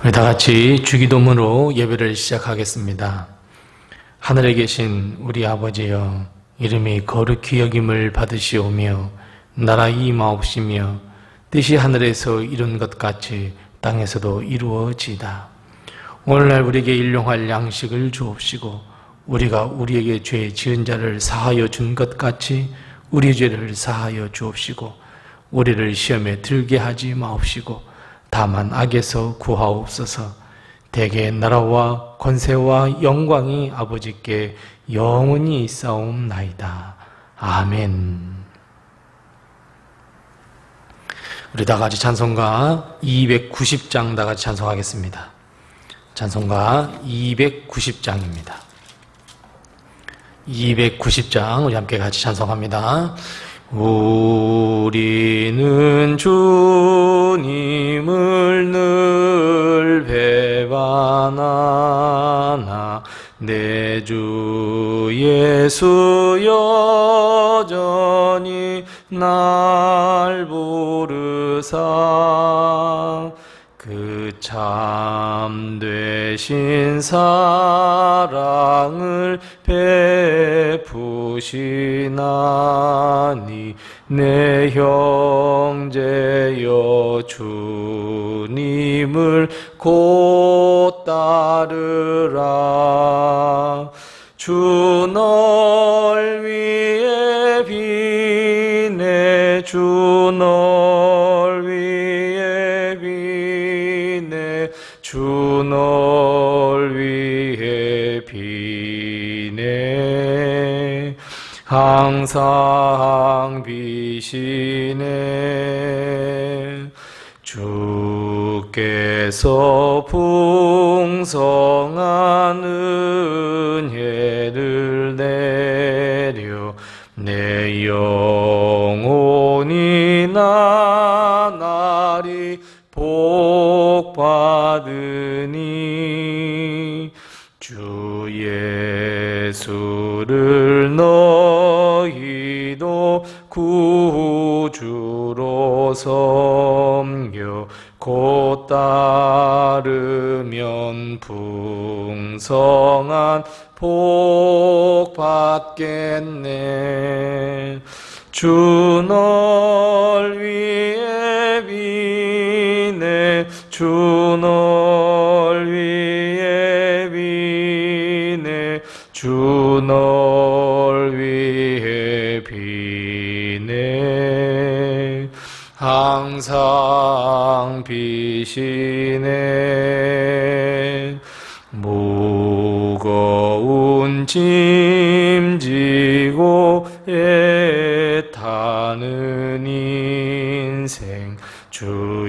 우리 다 같이 주기도문으로 예배를 시작하겠습니다. 하늘에 계신 우리 아버지여, 이름이 거룩히 여김을 받으시오며, 나라 임하옵시며, 뜻이 하늘에서 이룬 것 같이 땅에서도 이루어지다. 오늘날 우리에게 일용할 양식을 주옵시고, 우리가 우리에게 죄 지은 자를 사하여 준 것 같이 우리 죄를 사하여 주옵시고, 우리를 시험에 들게 하지 마옵시고, 다만 악에서 구하옵소서. 대개 나라와 권세와 영광이 아버지께 영원히 있사옵나이다. 아멘. 우리 다 같이 찬송가 290장 다 같이 찬송하겠습니다. 찬송가 290장입니다. 290장 우리 함께 같이 찬송합니다. 우리는 주님을 늘 배반하나 내 주 예수 여전히 날 부르사 그 참 되신 사랑을 베푸시나니 내 형제여 주님을 곧 따르라. 주 널 위해 비네 주널 비네. 항상 비시네. 주께서 풍성한 은혜를 내려 내 영혼이 나날이 복 받으니 주 예수를 너희도 구주로 섬겨 곧 따르면 풍성한 복 받겠네. 주 널 위해 비네. 주널 주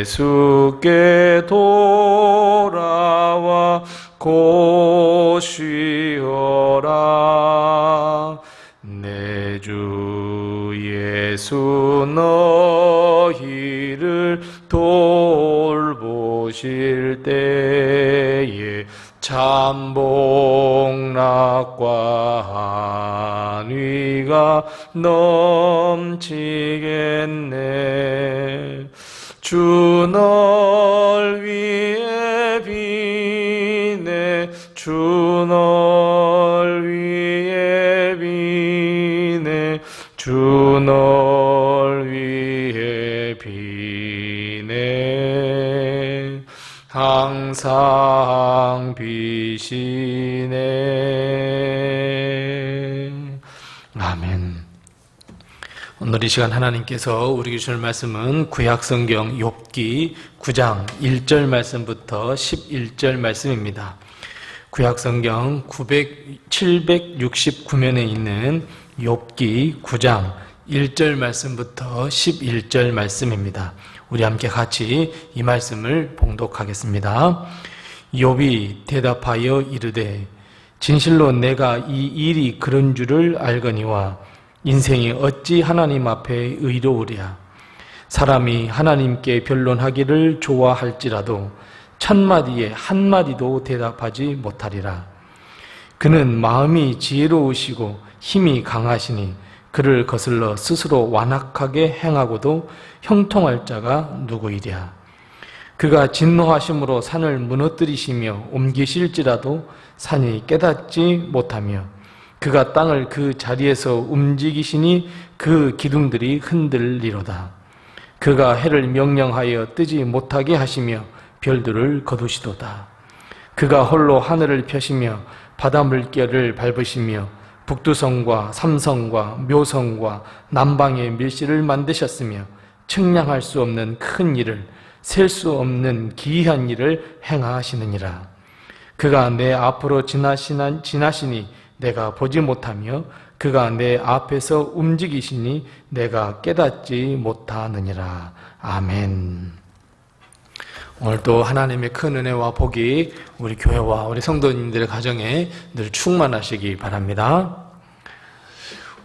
예수께 돌아와 곧 쉬어라. 내 주 예수 너희를 돌보실 때에 참복락과 한위가 넘치겠네 주널 위해 비네 주널 위해 비네 주널 위해 비네. 항상 비시네. 아멘 오늘 이 시간 하나님께서 우리에게 주실 말씀은 구약성경 욥기 9장 1절 말씀부터 11절 말씀입니다. 구약성경 900, 769면에 있는 욥기 9장 1절 말씀부터 11절 말씀입니다. 우리 함께 같이 이 말씀을 봉독하겠습니다. 욥이 대답하여 이르되 진실로 내가 이 일이 그런 줄을 알거니와 인생이 어찌 하나님 앞에 의로우랴? 사람이 하나님께 변론하기를 좋아할지라도 천마디에 한마디도 대답하지 못하리라. 그는 마음이 지혜로우시고 힘이 강하시니 그를 거슬러 스스로 완악하게 행하고도 형통할 자가 누구이랴? 그가 진노하심으로 산을 무너뜨리시며 옮기실지라도 산이 깨닫지 못하며 그가 땅을 그 자리에서 움직이시니 그 기둥들이 흔들리로다. 그가 해를 명령하여 뜨지 못하게 하시며 별들을 거두시도다. 그가 홀로 하늘을 펴시며 바다 물결을 밟으시며 북두성과 삼성과 묘성과 남방의 밀실을 만드셨으며 측량할 수 없는 큰 일을 셀 수 없는 기이한 일을 행하시느니라. 그가 내 앞으로 지나시니 내가 보지 못하며 그가 내 앞에서 움직이시니 내가 깨닫지 못하느니라. 아멘. 오늘도 하나님의 큰 은혜와 복이 우리 교회와 우리 성도님들의 가정에 늘 충만하시기 바랍니다.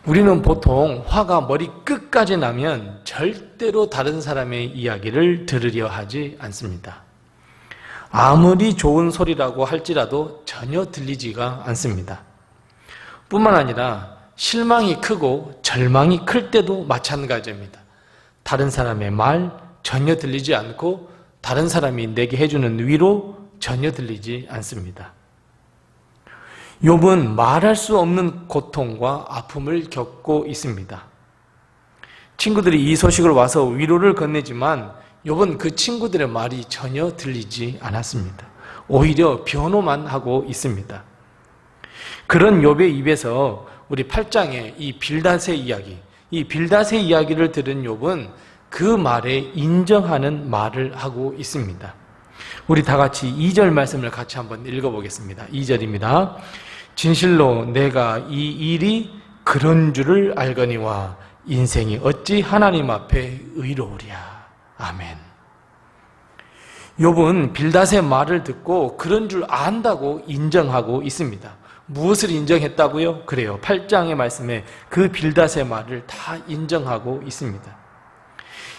우리는 보통 화가 머리 끝까지 나면 절대로 다른 사람의 이야기를 들으려 하지 않습니다. 아무리 좋은 소리라고 할지라도 전혀 들리지가 않습니다. 뿐만 아니라 실망이 크고 절망이 클 때도 마찬가지입니다. 다른 사람의 말 전혀 들리지 않고 다른 사람이 내게 해주는 위로 전혀 들리지 않습니다. 욥은 말할 수 없는 고통과 아픔을 겪고 있습니다. 친구들이 이 소식을 와서 위로를 건네지만 욥은 그 친구들의 말이 전혀 들리지 않았습니다. 오히려 변호만 하고 있습니다. 그런 욥의 입에서 우리 8장의 이 빌닷의 이야기, 이 빌닷의 이야기를 들은 욥은 그 말에 인정하는 말을 하고 있습니다. 우리 다 같이 2절 말씀을 같이 한번 읽어보겠습니다. 2절입니다. 진실로 내가 이 일이 그런 줄을 알거니와 인생이 어찌 하나님 앞에 의로우랴. 아멘. 욥은 빌닷의 말을 듣고 그런 줄 안다고 인정하고 있습니다. 무엇을 인정했다고요? 그래요. 8장의 말씀에 그 빌닷의 말을 다 인정하고 있습니다.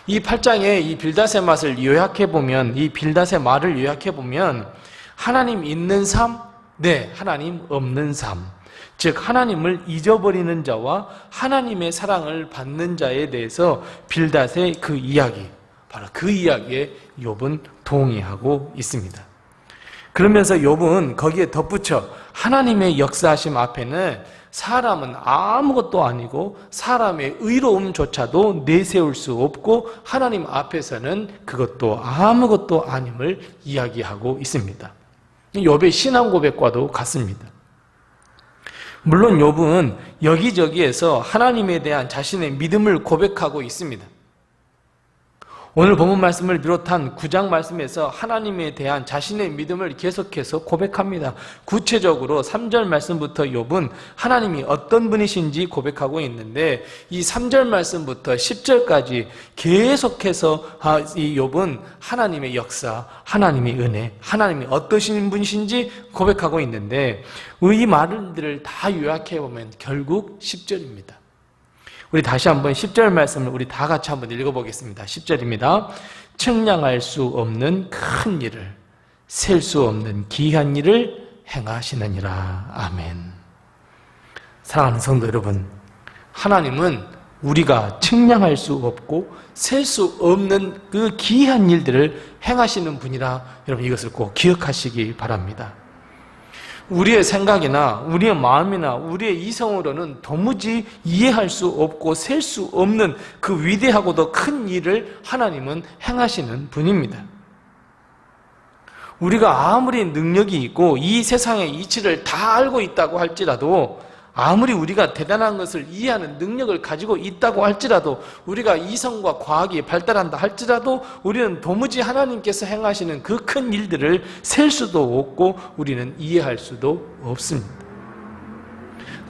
이 8장의 이 빌닷의 맛을 요약해 보면 이 빌닷의 말을 요약해 보면 하나님 있는 삶, 네, 하나님 없는 삶. 즉 하나님을 잊어버리는 자와 하나님의 사랑을 받는 자에 대해서 빌닷의 그 이야기, 바로 그 이야기에 욥은 동의하고 있습니다. 그러면서 욥은 거기에 덧붙여 하나님의 역사하심 앞에는 사람은 아무것도 아니고 사람의 의로움조차도 내세울 수 없고 하나님 앞에서는 그것도 아무것도 아님을 이야기하고 있습니다. 욥의 신앙 고백과도 같습니다. 물론 욥은 여기저기에서 하나님에 대한 자신의 믿음을 고백하고 있습니다. 오늘 본문 말씀을 비롯한 9장 말씀에서 하나님에 대한 자신의 믿음을 계속해서 고백합니다. 구체적으로 3절 말씀부터 욥은 하나님이 어떤 분이신지 고백하고 있는데 이 3절 말씀부터 10절까지 계속해서 아, 이 욥은 하나님의 역사, 하나님의 은혜, 하나님이 어떠신 분이신지 고백하고 있는데 이 말들을 다 요약해 보면 결국 10절입니다. 우리 다시 한번 10절 말씀을 우리 다 같이 한번 읽어보겠습니다. 10절입니다. 측량할 수 없는 큰 일을, 셀 수 없는 귀한 일을 행하시느니라. 아멘. 사랑하는 성도 여러분, 하나님은 우리가 측량할 수 없고 셀 수 없는 그 귀한 일들을 행하시는 분이라 여러분 이것을 꼭 기억하시기 바랍니다. 우리의 생각이나 우리의 마음이나 우리의 이성으로는 도무지 이해할 수 없고 셀 수 없는 그 위대하고도 큰 일을 하나님은 행하시는 분입니다. 우리가 아무리 능력이 있고 이 세상의 이치를 다 알고 있다고 할지라도 아무리 우리가 대단한 것을 이해하는 능력을 가지고 있다고 할지라도 우리가 이성과 과학이 발달한다 할지라도 우리는 도무지 하나님께서 행하시는 그 큰 일들을 셀 수도 없고 우리는 이해할 수도 없습니다.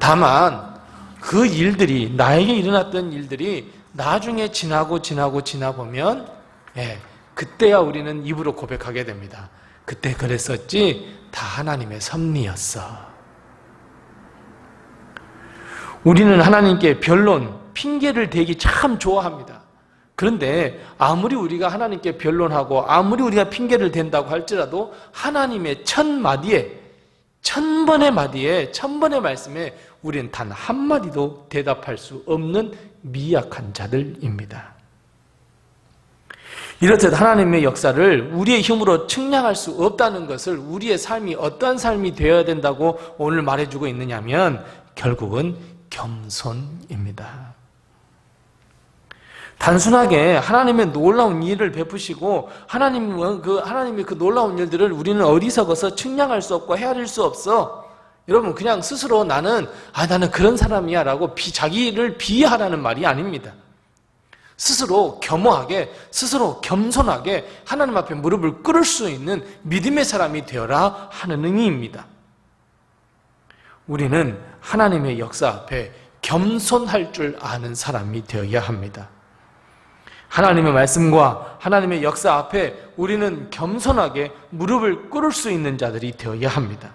다만 그 일들이 나에게 일어났던 일들이 나중에 지나고 지나고 지나 보면 예, 그때야 우리는 입으로 고백하게 됩니다. 그때 그랬었지 다 하나님의 섭리였어. 우리는 하나님께 변론, 핑계를 대기 참 좋아합니다. 그런데 아무리 우리가 하나님께 변론하고 아무리 우리가 핑계를 댄다고 할지라도 하나님의 첫 마디에 천 번의 마디에 천 번의 말씀에 우리는 단 한 마디도 대답할 수 없는 미약한 자들입니다. 이렇듯 하나님의 역사를 우리의 힘으로 측량할 수 없다는 것을 우리의 삶이 어떤 삶이 되어야 된다고 오늘 말해주고 있느냐면 결국은 겸손입니다. 단순하게 하나님의 놀라운 일을 베푸시고 하나님 그 하나님의 그 놀라운 일들을 우리는 어리석어서 측량할 수 없고 헤아릴 수 없어. 여러분 그냥 스스로 나는 아 나는 그런 사람이야라고 비, 자기를 비하라는 말이 아닙니다. 스스로 겸허하게 스스로 겸손하게 하나님 앞에 무릎을 꿇을 수 있는 믿음의 사람이 되어라 하는 의미입니다. 우리는 하나님의 역사 앞에 겸손할 줄 아는 사람이 되어야 합니다. 하나님의 말씀과 하나님의 역사 앞에 우리는 겸손하게 무릎을 꿇을 수 있는 자들이 되어야 합니다.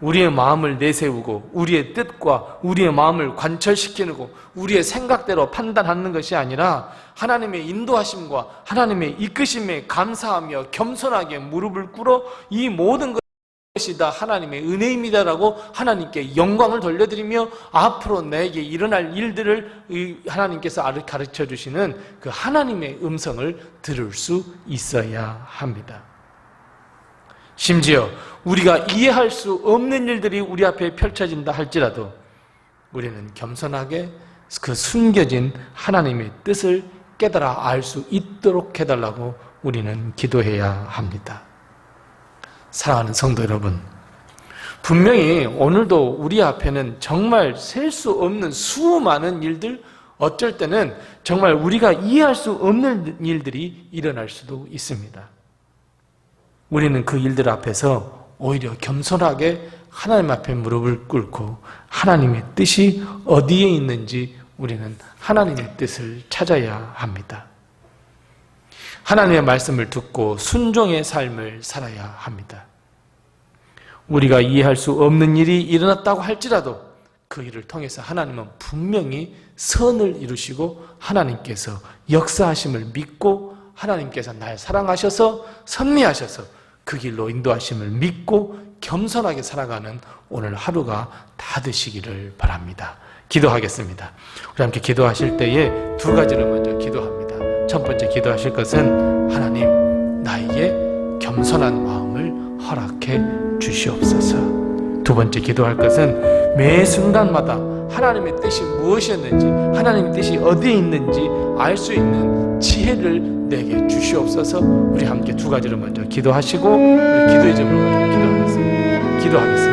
우리의 마음을 내세우고 우리의 뜻과 우리의 마음을 관철시키고 우리의 생각대로 판단하는 것이 아니라 하나님의 인도하심과 하나님의 이끄심에 감사하며 겸손하게 무릎을 꿇어 이 모든 것 이다 하나님의 은혜입니다라고 하나님께 영광을 돌려드리며 앞으로 내게 일어날 일들을 하나님께서 가르쳐 주시는 그 하나님의 음성을 들을 수 있어야 합니다. 심지어 우리가 이해할 수 없는 일들이 우리 앞에 펼쳐진다 할지라도 우리는 겸손하게 그 숨겨진 하나님의 뜻을 깨달아 알 수 있도록 해달라고 우리는 기도해야 합니다. 사랑하는 성도 여러분, 분명히 오늘도 우리 앞에는 정말 셀 수 없는 수많은 일들, 어쩔 때는 정말 우리가 이해할 수 없는 일들이 일어날 수도 있습니다. 우리는 그 일들 앞에서 오히려 겸손하게 하나님 앞에 무릎을 꿇고 하나님의 뜻이 어디에 있는지 우리는 하나님의 뜻을 찾아야 합니다. 하나님의 말씀을 듣고 순종의 삶을 살아야 합니다. 우리가 이해할 수 없는 일이 일어났다고 할지라도 그 일을 통해서 하나님은 분명히 선을 이루시고 하나님께서 역사하심을 믿고 하나님께서 날 사랑하셔서 섭리하셔서 그 길로 인도하심을 믿고 겸손하게 살아가는 오늘 하루가 다 되시기를 바랍니다. 기도하겠습니다. 우리 함께 기도하실 때에 두 가지를 먼저 기도합니다. 첫 번째 기도하실 것은 하나님 나에게 겸손한 마음을 허락해 주시옵소서. 두 번째 기도할 것은 매 순간마다 하나님의 뜻이 무엇이었는지 하나님의 뜻이 어디에 있는지 알 수 있는 지혜를 내게 주시옵소서. 우리 함께 두 가지를 먼저 기도하시고 우리 기도의 점을 기도하겠습니다. 기도하겠습니다.